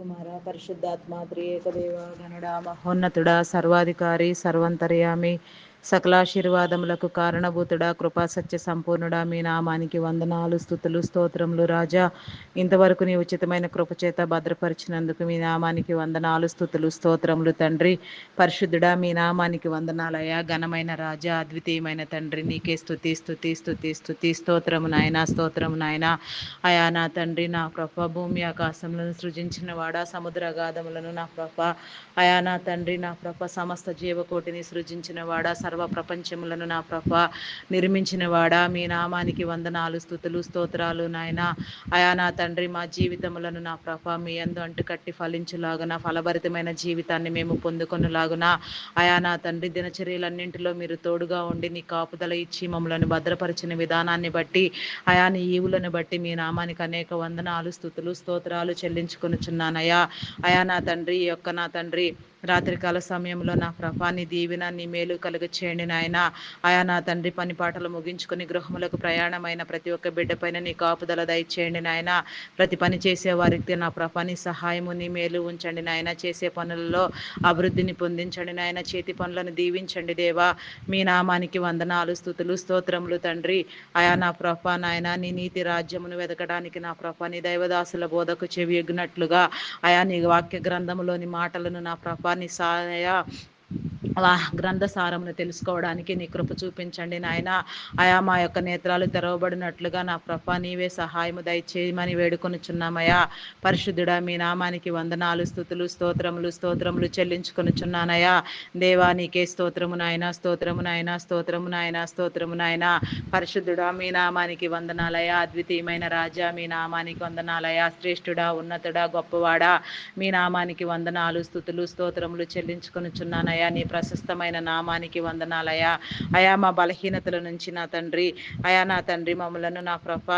కుమార పరిశుద్ధాత్మ త్రియేక దేవ గనుడ మహోన్నతుడ సర్వాధికారి సర్వంతర్యామి సకలాశీర్వాదములకు కారణభూతుడా కృపా సత్య సంపూర్ణుడా మీ నామానికి వందనాలు స్థుతులు స్తోత్రములు రాజా. ఇంతవరకు నీ ఉచితమైన కృపచేత భద్రపరిచినందుకు మీ నామానికి వందనాలు స్థుతులు స్తోత్రములు తండ్రి. పరిశుద్ధుడా మీ నామానికి వందనాలయ్యా ఘనమైన రాజా అద్వితీయమైన తండ్రి. నీకే స్థుతి స్థుతి స్థుతి స్థుతి స్తోత్రము నాయన స్తోత్రము నాయన. అయా నా తండ్రి నా కృప భూమి ఆకాశములను సృజించిన వాడా సముద్ర గాధములను నా కృప. అయా నా తండ్రి నా కృప సమస్త జీవకోటిని సృజించిన వాడా సర్వ ప్రపంచములను నా ప్రభ నిర్మించిన వాడా. మీ నామానికి వందనాలు స్థుతులు స్తోత్రాలు నాయన. అయా నా తండ్రి మా జీవితములను నా ప్రభ మీ అందు అంటుకట్టి ఫలించులాగున ఫలభరితమైన జీవితాన్ని మేము పొందుకునేలాగున. అయా నా తండ్రి దినచర్యలన్నింటిలో మీరు తోడుగా ఉండి నీ కాపుదల ఇచ్చి మమ్మలను భద్రపరిచిన విధానాన్ని బట్టి అయా నీ ఈవులను బట్టి మీ నామానికి అనేక వందనాలు స్థుతులు స్తోత్రాలు చెల్లించుకొనుచున్నానయ్యా. అయా నా తండ్రి యొక్క నా తండ్రి రాత్రికాల సమయంలో నా ప్రభాని దీవెన నీ మేలు కలుగ చేయండి నాయన. ఆయా నా తండ్రి పని పాటలు ముగించుకొని గృహములకు ప్రయాణమైన ప్రతి ఒక్క బిడ్డ పైన నీ కాపుదల దయచేయండి నాయన. ప్రతి పని చేసే వారికి నా ప్రభాని సహాయము నీ మేలు ఉంచండి నాయన. చేసే పనులలో అభివృద్ధిని పొందించండి నాయన. చేతి పనులను దీవించండి దేవా. మీ నామానికి వందనాలు స్థుతులు స్తోత్రములు తండ్రి. ఆయా నా ప్రభా నాయన నీ నీతి రాజ్యమును వెతకడానికి నా ప్రభా నీ దైవదాసుల బోధకు చెవి ఎగ్గినట్లుగా ఆయా నీ వాక్య గ్రంథములోని మాటలను నా ప్రభా నీ సాయ గ్రంథసారమును తెలుసుకోవడానికి నీ కృప చూపించండి నాయన. ఆయా మా యొక్క నేత్రాలు తెరవబడినట్లుగా నా ప్రభ నీవే సహాయము దయచేయమని వేడుకొనుచున్నామయ్యా. పరిశుద్ధుడా మీ నామానికి వందనాలు స్థుతులు స్తోత్రములు స్తోత్రములు చెల్లించుకొనుచున్నానయ్యా. దేవా నీకే స్తోత్రము నాయన స్తోత్రము నాయన స్తోత్రము నాయన స్తోత్రము నాయన. పరిశుద్ధుడా మీ నామానికి వందనాలయ అద్వితీయమైన రాజా మీ నామానికి వందనాలయ శ్రేష్ఠుడా ఉన్నతుడా గొప్పవాడా. మీ నామానికి వందనాలు స్థుతులు స్తోత్రములు చెల్లించుకొనుచున్నానయ్యా. నీ ప్ర ప్రశస్తమైన నామానికి వందనాలయా అయా మా బలహీనతల నుంచి నా తండ్రి అయా నా తండ్రి మమ్మలను నా ప్రభ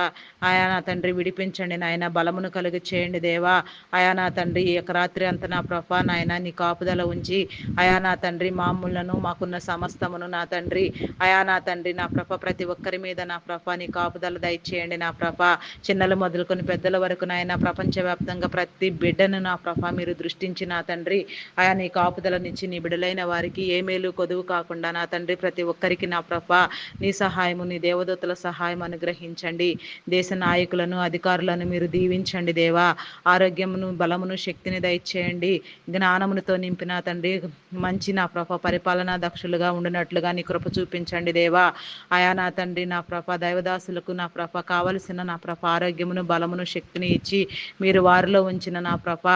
అయా నా తండ్రి విడిపించండి నాయన బలమును కలుగు చేయండి దేవా. అయా నా తండ్రి ఈ యొక్క రాత్రి అంత నా ప్రభ నాయన నీ కాపుదల ఉంచి అయా నా తండ్రి మామూలను మాకున్న సమస్తమును నా తండ్రి అయా నా తండ్రి నా ప్రభ ప్రతి ఒక్కరి మీద నా ప్రభ నీ కాపుదల దయచేయండి నా ప్రభ. చిన్నలు మొదలుకొని పెద్దల వరకు నాయన ప్రపంచవ్యాప్తంగా ప్రతి బిడ్డను నా ప్రభ మీరు దృష్టించి నా తండ్రి ఆయా నీ కాపుదలనిచ్చి నీ బిడ్డలైన వారికి ఏ మేలు కొదువు కాకుండా నా తండ్రి ప్రతి ఒక్కరికి నా ప్రభ నీ సహాయము నీ దేవదూతల సహాయం అనుగ్రహించండి. దేశ నాయకులను అధికారులను మీరు దీవించండి దేవా. ఆరోగ్యమును బలమును శక్తిని దయచేయండి. జ్ఞానమునితో నింపిన తండ్రి మంచి నా ప్రభ పరిపాలనా దక్షులుగా ఉండినట్లుగా నీ కృప చూపించండి దేవా. ఆయా నా తండ్రి నా ప్రభ దైవదాసులకు నా ప్రభ కావలసిన నా ప్రభ ఆరోగ్యమును బలమును శక్తిని ఇచ్చి మీరు వారిలో ఉంచిన నా ప్రభ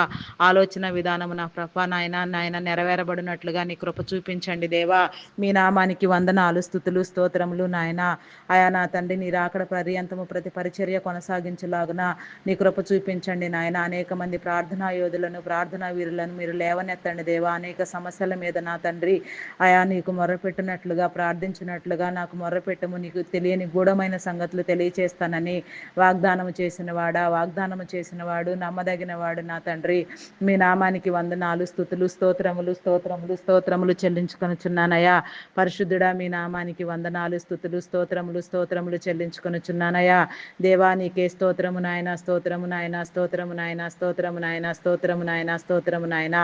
ఆలోచన విధానము నా ప్రభ నాయన నాయన నెరవేరబడినట్లుగా నీ కృప చూపించండి దేవా. మీ నామానికి వందనాలు స్థుతులు స్తోత్రములు నాయన. ఆయా నా తండ్రి నీ రాకడ పర్యంతము ప్రతి పరిచర్య కొనసాగించలాగున నీ కృప చూపించండి నాయన. అనేక మంది ప్రార్థనా యోధులను ప్రార్థనా వీరులను మీరు లేవనెత్తండి దేవా. అనేక సమస్యల మీద నా తండ్రి ఆయా నీకు మొర్రపెట్టినట్లుగా ప్రార్థించినట్లుగా నాకు మొర్రపెట్టము నీకు తెలియని గూఢమైన సంగతులు తెలియచేస్తానని వాగ్దానము చేసిన వాడా వాగ్దానము చేసిన వాడు నమ్మదగిన వాడు నా తండ్రి. మీ నామానికి వందనాలు స్థుతులు స్తోత్రములు స్తోత్రములు స్తోత్రములు చెల్లించుకొనుచున్నానయ్యా. పరిశుద్ధుడా మీ నామానికి వందనాలు స్థుతులు స్తోత్రములు స్తోత్రములు చెల్లించుకొనుచున్నానయ్యా. దేవా నీకే స్తోత్రము నాయన స్తోత్రము నాయన స్తోత్రము నాయన స్తోత్రము నాయన స్తోత్రము నాయన స్తోత్రము నాయన.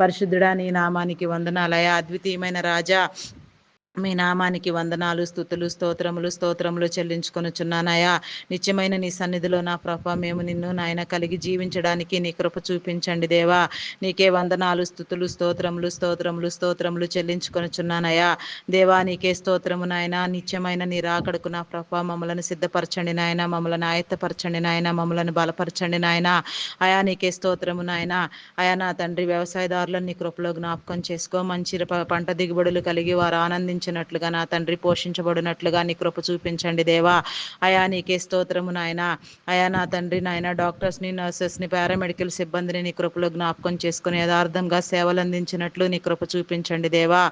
పరిశుద్ధుడా నీ నామానికి వందనాలయ అద్వితీయమైన రాజా మీ నామానికి వందనాలు స్థుతులు స్తోత్రములు స్తోత్రములు చెల్లించుకొనుచున్నానయా నిత్యమైన నీ సన్నిధిలో నా ప్రభ మేము నిన్ను నాయన కలిగి జీవించడానికి నీ కృప చూపించండి దేవా. నీకే వందనాలు స్థుతులు స్తోత్రములు స్తోత్రములు స్తోత్రములు చెల్లించుకొనుచున్నానయా దేవా నీకే స్తోత్రము నాయన. నిత్యమైన నీ రాకడకు నా ప్రభ మమ్మలను సిద్ధపరచండి నాయన. మమ్మలను ఆయత్తపరచండి నాయన. మమ్మలను బలపరచండి నాయన. అయా నీకే స్తోత్రము నాయన. అయా నా తండ్రి వ్యవసాయదారులను నీ కృపలో జ్ఞాపకం చేసుకో. మంచి పంట దిగుబడులు కలిగి వారు ఆనందించ పోషించినట్లుగా నా తండ్రి పోషించబడినట్లుగా నీ కృప చూపించండి దేవా. అయా నీకే స్తోత్రము నాయన. అయా నా తండ్రి నాయన డాక్టర్స్ని నర్సెస్ని పారామెడికల్ సిబ్బందిని నీ కృపలో జ్ఞాపకం చేసుకుని యథార్థంగా సేవలు అందించినట్లు నీ కృప చూపించండి దేవా.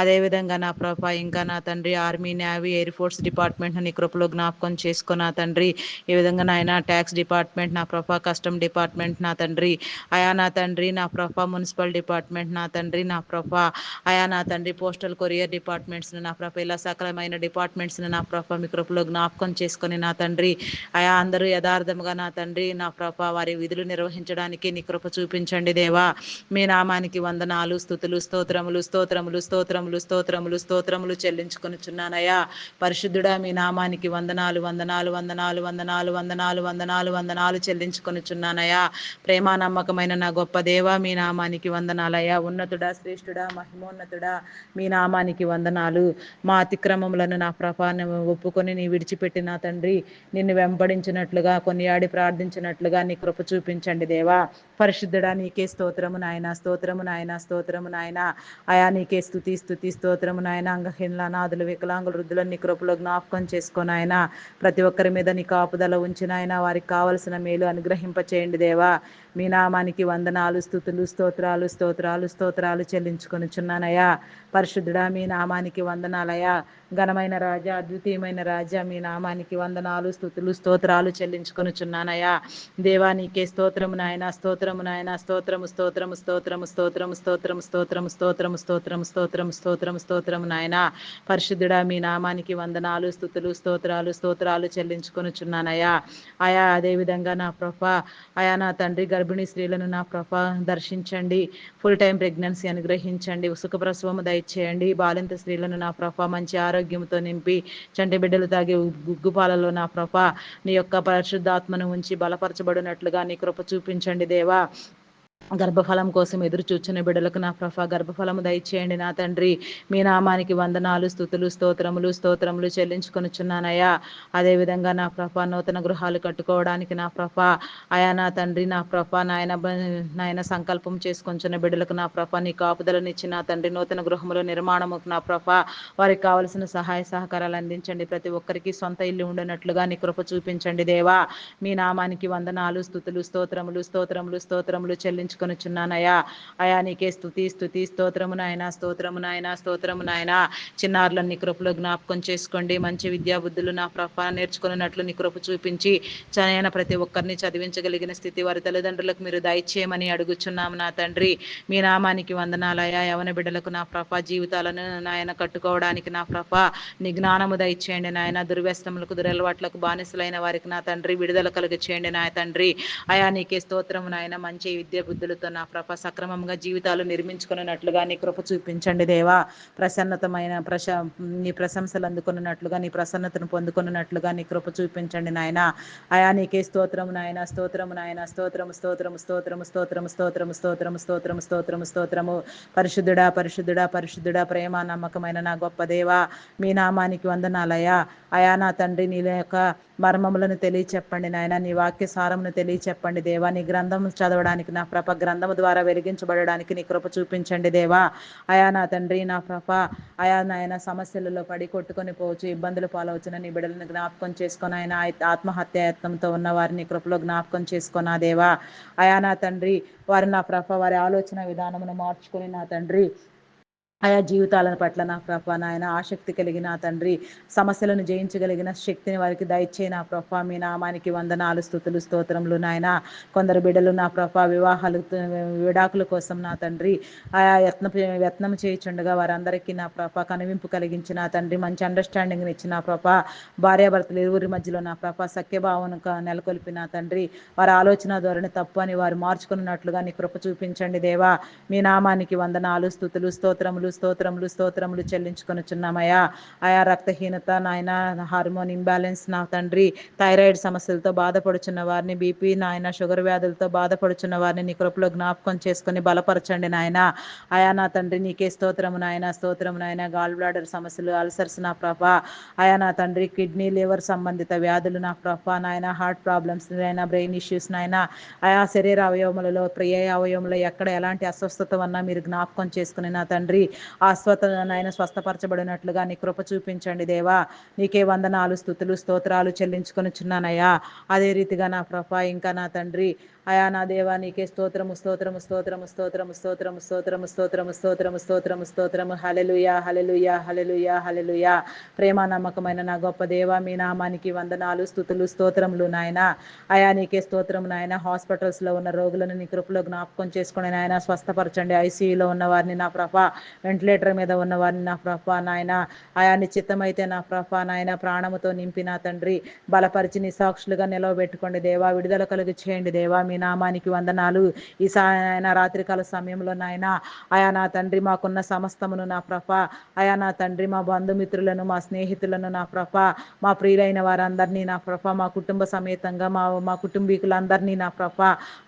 అదేవిధంగా నా ప్రభ ఇంకా నా తండ్రి army navy air force department నీ కృపలో జ్ఞాపకం చేసుకుని నా తండ్రి. ఈ విధంగా నాయన ట్యాక్స్ డిపార్ట్మెంట్ నా ప్రభ కస్టమ్ డిపార్ట్మెంట్ నా తండ్రి. అయా నా తండ్రి నా ప్రభ మున్సిపల్ డిపార్ట్మెంట్ నా తండ్రి నా ప్రభ. అయా నా తండ్రి పోస్టల్ కొరియర్ డిపార్ట్మెంట్ డిపార్ట్మెంట్స్ను నా ప్రభ ఇలా సకలమైన డిపార్ట్మెంట్స్ను నా ప్రభ మీ కృపలో జ్ఞాపకం చేసుకొని నా తండ్రి అయా అందరూ యథార్థముగా నా తండ్రి నా ప్రభ వారి విధులు నిర్వహించడానికి నీ కృప చూపించండి దేవా. మీ నామానికి వందనాలు స్థుతులు స్తోత్రములు స్తోత్రములు స్తోత్రములు స్తోత్రములు స్తోత్రములు చెల్లించుకొనిచున్నానయ్యా. పరిశుద్ధుడా మీ నామానికి వందనాలు వందనాలు వందనాలు వందనాలు వందనాలు వందనాలు వందనాలు చెల్లించుకొనిచున్నానయ్యా. ప్రేమ నమ్మకమైన నా గొప్ప దేవ మీ నామానికి వందనాలయ్యా. ఉన్నతుడా శ్రేష్ఠుడా మహిమోన్నతుడా మీ నామానికి వందనాలు. మా అతిక్రమములను నా ప్రభాన్ని ఒప్పుకొని నీ విడిచిపెట్టిన తండ్రి నిన్ను వెంబడించినట్లుగా కొనియాడి ప్రార్థించినట్లుగా నీ కృప చూపించండి దేవా. పరిశుద్ధుడా నీకే స్తోత్రము నాయన స్తోత్రము నాయన స్తోత్రము నాయన. అయా నీకే స్థుతి స్థుతి స్తోత్రము నాయన. అంగహీనుల అనాథులు వికలాంగులు వృద్ధులను నీ కృపలో జ్ఞాపకం చేసుకొని ఆయన ప్రతి ఒక్కరి మీద నీ కాపుదల ఉంచిన ఆయన వారికి కావలసిన మేలు అనుగ్రహింప చేయండి దేవా. మీ నామానికి వందనాలు స్థుతులు స్తోత్రాలు స్తోత్రాలు స్తోత్రాలు చెల్లించుకొనిచున్నానయ్యా పరిశుద్ధుడా మీ నామానికి వందనాలయ్యా ఘనమైన రాజా అద్వితీయమైన రాజా మీ నామానికి వందనాలు స్థుతులు స్తోత్రాలు చెల్లించుకొనిచున్నానయ్యా దేవా నీకే స్తోత్రము నాయన స్తోత్రము నాయన స్తోత్రము స్తోత్రము స్తోత్రము స్తోత్రము స్తోత్రము స్తోత్రము స్తోత్రము స్తోత్రము స్తోత్రము స్తోత్రము స్తోత్రము నాయన పరిశుద్ధుడా మీ నామానికి వందనాలు స్థుతులు స్తోత్రాలు స్తోత్రాలు చెల్లించుకొనిచున్నానయ్యా అయా అదేవిధంగా నా ప్రభ అయా నా తండ్రి గర్భిణీ స్త్రీలను నా ప్రభా దర్శించండి. ఫుల్ టైం ప్రెగ్నెన్సీ అనుగ్రహించండి. ఉసుక ప్రసవము దయచేయండి. బాలింత స్త్రీలను నా ప్రభా మంచి ఆరోగ్యంతో నింపి చంటి బిడ్డలు తాగే గుగ్గుపాలలో నా ప్రభా నీ యొక్క పరిశుద్ధాత్మను ఉంచి బలపరచబడినట్లుగా నీ కృప చూపించండి దేవా. గర్భఫలం కోసం ఎదురు చూచిన బిడ్డలకు నా ప్రభ గర్భఫలము దయచేయండి నా తండ్రి. మీ నామానికి వందనాలు స్థుతులు స్తోత్రములు స్తోత్రములు చెల్లించుకొనిచున్నానయ్యా. అదేవిధంగా నా ప్రభ నూతన గృహాలు కట్టుకోవడానికి నా ప్రభ అయా నా తండ్రి నా ప్రభ నాయన నాయన సంకల్పం చేసుకొంచున్న బిడ్డలకు నా ప్రభ నీ కాపుదలనిచ్చి నా తండ్రి నూతన గృహముల నిర్మాణముకు నా ప్రభ వారికి కావలసిన సహాయ సహకారాలు అందించండి. ప్రతి ఒక్కరికి సొంత ఇల్లు ఉండనట్లుగా నీ కృప చూపించండి దేవా. మీ నామానికి వందనాలు స్థుతులు స్తోత్రములు స్తోత్రములు స్తోత్రములు చెల్లించుకు చున్నానయ్యా అయా నీకే స్థుతి స్థుతి స్తోత్రము నాయన స్తోత్రము నాయన స్తోత్రము నాయన. చిన్నారులన్నీ కృపలో జ్ఞాపకం చేసుకోండి. మంచి విద్యా బుద్ధులు నా ప్రభ నేర్చుకున్నట్లు నీ కృప చూపించి చనైన ప్రతి ఒక్కరిని చదివించగలిగిన స్థితి వారి తల్లిదండ్రులకు మీరు దయచేయమని అడుగుచున్నాము నా తండ్రి. మీ నామానికి వందనాలయా యవన బిడ్డలకు నా ప్రభ జీవితాలను నాయన కట్టుకోవడానికి నా ప్రభ నీ జ్ఞానము దయచేయండి నాయన. దుర్వ్యస్తములకు దురలవాట్లకు బానిసలైన వారికి నా తండ్రి విడుదల కలుగు చేయండి నా తండ్రి. అయా నీకే స్తోత్రము నాయన. మంచి విద్య బుద్ధులతో నా ప్రభ సక్రమంగా జీవితాలు నిర్మించుకున్నట్లుగా నీ కృప చూపించండి దేవా. ప్రసన్నతమైన ప్రశ నీ ప్రశంసలు అందుకున్నట్లుగా నీ ప్రసన్నతను పొందుకున్నట్లుగా నీ కృప చూపించండి నాయన. అయా నీకే స్తోత్రము నాయన స్తోత్రము నాయన స్తోత్రము స్తోత్రము స్తోత్రము స్తోత్రము స్తోత్రము స్తోత్రము స్తోత్రము స్తోత్రము స్తోత్రము. పరిశుద్ధుడా పరిశుద్ధుడా పరిశుద్ధుడా ప్రేమ నమ్మకమైన నా గొప్ప దేవా మీ నామానికి వందనాలయ్యా. అయా నా తండ్రి నీ యొక్క మర్మములను తెలియచెప్పండి నాయన నీ వాక్య సారమును తెలియచెప్పండి దేవా. నీ గ్రంథం చదవడానికి నా ప్రభ గ్రంథము ద్వారా వెలిగించబడడానికి నీ కృప చూపించండి దేవా. అయా నా తండ్రి నా ప్రభ అయా నాయన సమస్యలలో పడి కొట్టుకొని పోవచ్చు ఇబ్బందులు పాలవచ్చున నీ బిడ్డలను జ్ఞాపకం చేసుకొని ఆయన ఆత్మహత్యాయత్నంతో ఉన్న వారిని కృపలో జ్ఞాపకం చేసుకున్నా దేవా. అయా నా తండ్రి వారి నా ప్రభ వారి ఆలోచన విధానమును మార్చుకొని నా తండ్రి ఆయా జీవితాలను పట్ల నా ప్రభ నాయన ఆసక్తి కలిగిన తండ్రి సమస్యలను జయించగలిగిన శక్తిని వారికి దయచే నా ప్రభ మీ నామానికి వందనాలు స్థుతులు స్తోత్రములు నాయన. కొందరు బిడ్డలు నా ప్రభ వివాహాలు విడాకుల కోసం నా తండ్రి ఆయా యత్న యత్నం చేయుచుండగా వారందరికీ నా ప్రభ కనువింపు కలిగించిన తండ్రి మంచి అండర్స్టాండింగ్ ఇచ్చిన ప్రభ భార్యాభర్తలు ఇరువురి మధ్యలో నా ప్రభ సఖ్యభావం నెలకొల్పిన తండ్రి వారి ఆలోచన ధోరణి తప్పు అని వారు మార్చుకున్నట్లుగా నీ కృప చూపించండి దేవా. మీ నామానికి వందనాలు స్థుతులు స్తోత్రములు స్తోత్రములు స్తోత్రములు చెల్లించుకొనుచున్నామయ్యా. ఆయా రక్తహీనత నాయన హార్మోన్ ఇంబ్యాలెన్స్ నా తండ్రి థైరాయిడ్ సమస్యలతో బాధపడుచున్న వారిని బీపీ నాయన షుగర్ వ్యాధులతో బాధపడుచున్న వారిని నీ కృపలో జ్ఞాపకం చేసుకుని బలపరచండి నాయన. ఆయా నా తండ్రి నీకే స్తోత్రము నాయన స్తోత్రము నాయన. గాల్ బ్లాడర్ సమస్యలు అల్సర్స్ నా ప్రభ. ఆయా నా తండ్రి కిడ్నీ లివర్ సంబంధిత వ్యాధులు నా ప్రభ నాయన. హార్ట్ ప్రాబ్లమ్స్ నాయన బ్రెయిన్ ఇష్యూస్ నాయన. ఆయా శరీర అవయవములలో ప్రియ అవయవములో ఎక్కడ ఎలాంటి అస్వస్థత ఉన్నా మీరు జ్ఞాపకం చేసుకుని నా తండ్రి ఆ నాయన స్వస్థపరచబడినట్లుగా నీ కృప చూపించండి దేవా. నీకే వందనాలు స్థుతులు స్తోత్రాలు చెల్లించుకొని చున్నానయ్యా అదే రీతిగా నా ప్రభ ఇంకా నా తండ్రి అయా నా దేవా నీకే స్తోత్రము స్తోత్రము స్తోత్రము స్తోత్రము స్తోత్రము స్తోత్రము స్తోత్రము స్తోత్రము స్తోత్రము స్తోత్రము. హలెలుయా హలెలుయా హలెలుయా హలెలుయా ప్రేమ నమ్మకమైన నా గొప్ప దేవ మీ నామానికి వందనాలు స్థుతులు స్తోత్రములు నాయన. అయా నీకే స్తోత్రం నాయన. హాస్పిటల్స్లో ఉన్న రోగులను నీ కృపలో జ్ఞాపకం చేసుకుని నాయన స్వస్థపరచండి. ఐసీయూలో ఉన్న వారిని నా ప్రభ వెంటిలేటర్ మీద ఉన్న వారిని నా ప్రభ నాయన. ఆయా నిశ్చితమైతే నా ప్రభ నాయన ప్రాణముతో నింపిన తండ్రి బలపరిచి నీ సాక్షులుగా నిలవబెట్టుకోండి దేవా. విడుదల కలుగు చేయండి దేవా. మీ నామానికి వందనాలు. ఈ సాయన రాత్రికాల సమయంలో నాయన ఆయా నా తండ్రి మాకున్న సమస్తమును నా ప్రభ. అయా నా తండ్రి మా బంధుమిత్రులను మా స్నేహితులను నా ప్రభ. మా ప్రియులైన వారందరినీ నా ప్రభ. మా కుటుంబ సమేతంగా మా మా కుటుంబీకులందరినీ నా ప్రభ.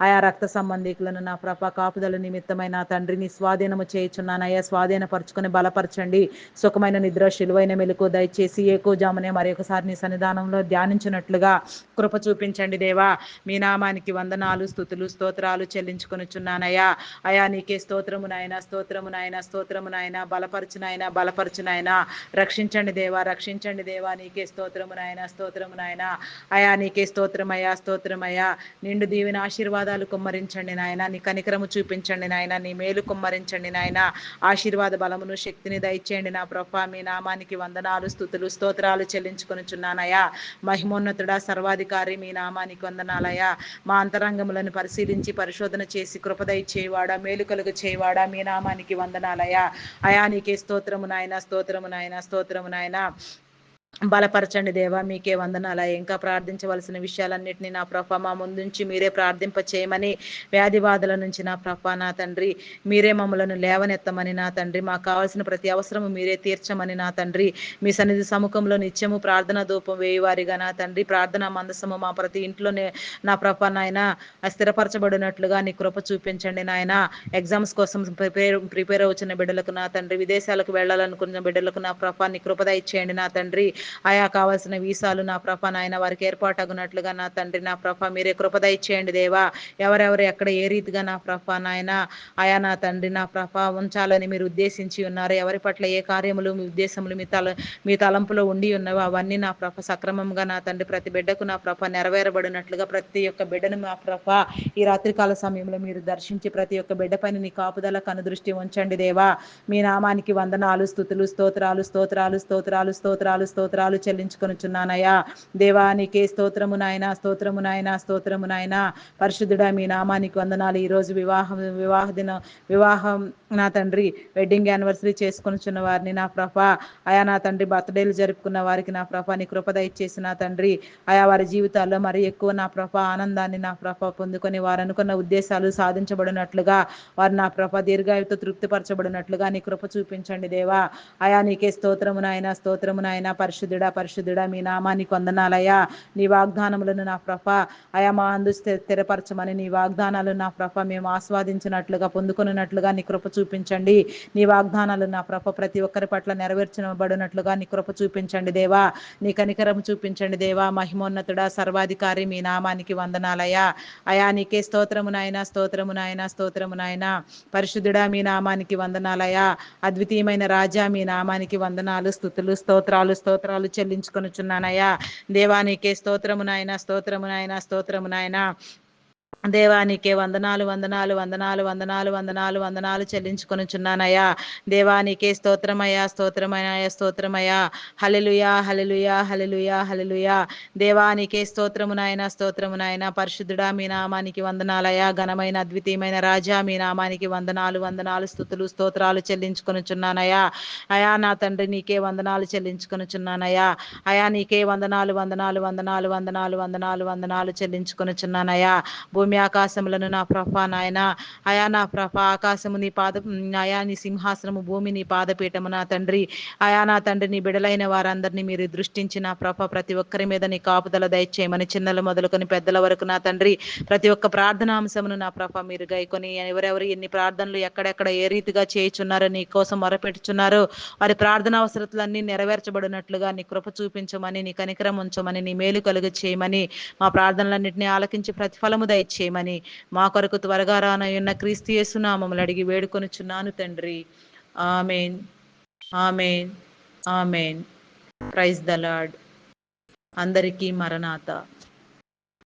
ఆయా రక్త సంబంధికులను నా ప్రభ. కాపుదల నిమిత్తమైన తండ్రిని స్వాధీనము చేయుచున్నానయ్యా. స్వాధీనపరచుకొని బలపరచండి. సుఖమైన నిద్ర శిలువైన మెలకు దయచేసి ఏకోజామునే మరొకసారి నీ సన్నిధానంలో ధ్యానించినట్లుగా కృప చూపించండి దేవా. మీ నామానికి వందనాలు. స్థుతులు స్తోత్రాలు చెల్లించుకొనుచున్నానయ్యా. అయా నీకే స్తోత్రము నాయన స్తోత్రము నాయన స్తోత్రము నాయన. బలపరచునాయన బలపరచునాయన రక్షించండి దేవా రక్షించండి దేవా. నీకే స్తోత్రము నాయన స్తోత్రము నాయన. అయా నీకే స్తోత్రమయ్యా స్తోత్రమయ్యా. నిండు దీవిన ఆశీర్వాదాలు కుమ్మరించండి నాయన. నీ కనికరము చూపించండి నాయన. నీ మేలు కుమ్మరించండి నాయన. ఆశీర్వాద బలమును శక్తిని దయచేయండి నా ప్రభా. మీ నామానికి వందనాలు స్థుతులు స్తోత్రాలు చెల్లించుకొనుచున్నానయ్యా. మహిమోన్నతుడా సర్వాధికారి మీ నామానికి వందనాలయ్యా. మా అంతరంగములను పరిశీలించి పరిశోధన చేసి కృపదయ చేయవాడా మేలు కలుగు చేయవాడా మీ నామానికి వందనాలయ అయా నీకే స్తోత్రము నాయన స్తోత్రము నాయన స్తోత్రము నాయన బలపరచండి దేవా మీకే వందనాల. ఇంకా ప్రార్థించవలసిన విషయాలన్నింటినీ నా ప్రభ మా ముందుంచి మీరే ప్రార్థింప చేయమని వ్యాధివాదుల నుంచి నా ప్రభ నా తండ్రి మీరే మమ్మలను లేవనెత్తమని నా తండ్రి మాకు కావాల్సిన ప్రతి అవసరము మీరే తీర్చమని నా తండ్రి మీ సన్నిధి సముఖంలో నిత్యము ప్రార్థన ధూపం వేయవారిగా నా తండ్రి ప్రార్థన మందసము మా ప్రతి ఇంట్లోనే నా ప్రభ నాయన స్థిరపరచబడినట్లుగా నీ కృప చూపించండి నాయన. ఎగ్జామ్స్ కోసం ప్రిపేర్ ప్రిపేర్ అవుతున్న బిడ్డలకు నా తండ్రి విదేశాలకు వెళ్ళాలనుకున్న బిడ్డలకు నా ప్రభ నీ కృపద ఇచ్చేయండి నా తండ్రి. ఆయా కావాల్సిన వీసాలు నా ప్రభ నాయన వారికి ఏర్పాటగునట్లుగా నా తండ్రి నా ప్రభ మీరే కృపద ఇచ్చేయండి దేవా. ఎవరెవరు ఎక్కడ ఏ రీతిగా నా ప్రభ నాయన ఆయా నా తండ్రి నా ప్రభ ఉంచాలని మీరు ఉద్దేశించి ఉన్నారు ఎవరి పట్ల ఏ కార్యములు మీ ఉద్దేశములు మీ తల మీ తలంపులో ఉండి ఉన్నవో అవన్నీ నా ప్రభ సక్రమంగా నా తండ్రి ప్రతి బిడ్డకు నా ప్రభ నెరవేరబడినట్లుగా ప్రతి ఒక్క బిడ్డను నా ప్రభ ఈ రాత్రికాల సమయంలో మీరు దర్శించి ప్రతి ఒక్క బిడ్డ పైన నీ కాపుదల కనుదృష్టి ఉంచండి దేవా. మీ నామానికి వందనాలు స్థుతులు స్తోత్రాలు స్తోత్రాలు స్తోత్రాలు స్తోత్రాలు స్తోత్రాలు చెల్లించుకొనుచున్నానయ్యా. దేవానికి స్తోత్రము నాయన స్తోత్రము నాయన స్తోత్రము నాయన. పరిశుద్ధుడా మీ నామానికి వందనాలు. ఈరోజు వివాహం వివాహ దిన వివాహం నా తండ్రి వెడ్డింగ్ యానివర్సరీ చేసుకొనిచున్న వారిని నా ప్రభా. ఆయా నా తండ్రి బర్త్డేలు జరుపుకున్న వారికి నా ప్రభా నీ కృపద ఇచ్చేసి నా తండ్రి. ఆయా వారి జీవితాల్లో మరి ఎక్కువ నా ప్రభ ఆనందాన్ని నా ప్రభ పొందుకొని వారు అనుకున్న ఉద్దేశాలు సాధించబడినట్లుగా వారు నా ప్రభ దీర్ఘాయుతో తృప్తిపరచబడినట్లుగా నీ కృప చూపించండి దేవా. ఆయా నీకే స్తోత్రము నాయన స్తోత్రము నాయన. పరిశుద్ధుడా పరిశుద్ధుడా మీ నామానికి వందనాలయ్యా నీ వాగ్దానములను నా ప్రభ అయా మా అందు స్థిరపరచమని నీ వాగ్దానాలు నా ప్రభ మేము ఆస్వాదించినట్లుగా పొందుకున్నట్లుగా నీ కృప చూపించండి. నీ వాగ్దానాలు నా ప్రభ ప్రతి ఒక్కరి పట్ల నెరవేర్చబడినట్లుగా నీ కృప చూపించండి దేవా. నీ కనికరం చూపించండి దేవా. మహిమోన్నతుడా సర్వాధికారి మీ నామానికి వందనాలయ్యా. అయా నీకే స్తోత్రము నాయన స్తోత్రము నాయన స్తోత్రము నాయన. పరిశుద్ధుడా మీ నామానికి వందనాలయ్యా. అద్వితీయమైన రాజా మీ నామానికి వందనాలు స్థుతులు స్తోత్రాలు స్తోత్రాలు చెల్లించుకొనుచున్నానయ్యా. దేవానికే స్తోత్రము నాయన స్తోత్రము నాయన స్తోత్రము నాయన. దేవానికే వందనాలు వందనాలు వందనాలు వందనాలు వందనాలు వందనాలు చెల్లించుకొనుచున్నానయ్యా. దేవానికే స్తోత్రమయ్యా స్తోత్రమయ్యా స్తోత్రమయ్యా. హలలుయా హలలుయా హలలుయా హలలుయా దేవానికే స్తోత్రము నాయన స్తోత్రము నాయన. పరిశుద్ధుడా మీ నామానికి వందనాలయ్యా. ఘనమైన అద్వితీయమైన రాజా మీ నామానికి వందనాలు వందనాలు స్థుతులు స్తోత్రాలు చెల్లించుకొనుచున్నానయ్యా. అయా నా తండ్రి నీకే వందనాలు చెల్లించుకొనుచున్నానయ్యా. అయా నీకే వందనాలు వందనాలు వందనాలు వందనాలు వందనాలు వందనాలు చెల్లించుకొనుచున్నానయ్యా. భూమి ఆకాశములను నా ప్రఫ నాయన. అయా నా ప్రభ ఆకాశము నీ పాద అయా నీ సింహాసనము భూమి నీ పాదపీఠము నా తండ్రి. అయా నా తండ్రి నీ బిడలైన వారందరినీ మీరు దృష్టించి నా ప్రభ ప్రతి ఒక్కరి మీద నీ కాపుదల దయచేయమని చిన్నలు మొదలుకొని పెద్దల వరకు నా తండ్రి. ప్రతి ఒక్క ప్రార్థనాంశమును నా ప్రభ మీరు గైకొని ఎవరెవరు ఎన్ని ప్రార్థనలు ఎక్కడెక్కడ ఏ రీతిగా చేయుచున్నారో నీ కోసం మొరపెట్టుచున్నారో వారి ప్రార్థన అవసరతలన్నీ నెరవేర్చబడినట్లుగా నీ కృప చూపించమని నీ కనికరం ఉంచమని నీ మేలు కలుగు చేయమని మా ప్రార్థనలన్నింటినీ ఆలకించి ప్రతిఫలము చేయమని మా కొరకు త్వరగా రానయ్యున్న క్రీస్తు యేసునామములు అడిగి వేడుకొనుచున్నాను తండ్రి. Amen. Amen. Amen. Praise the Lord అందరికీ మరణాత.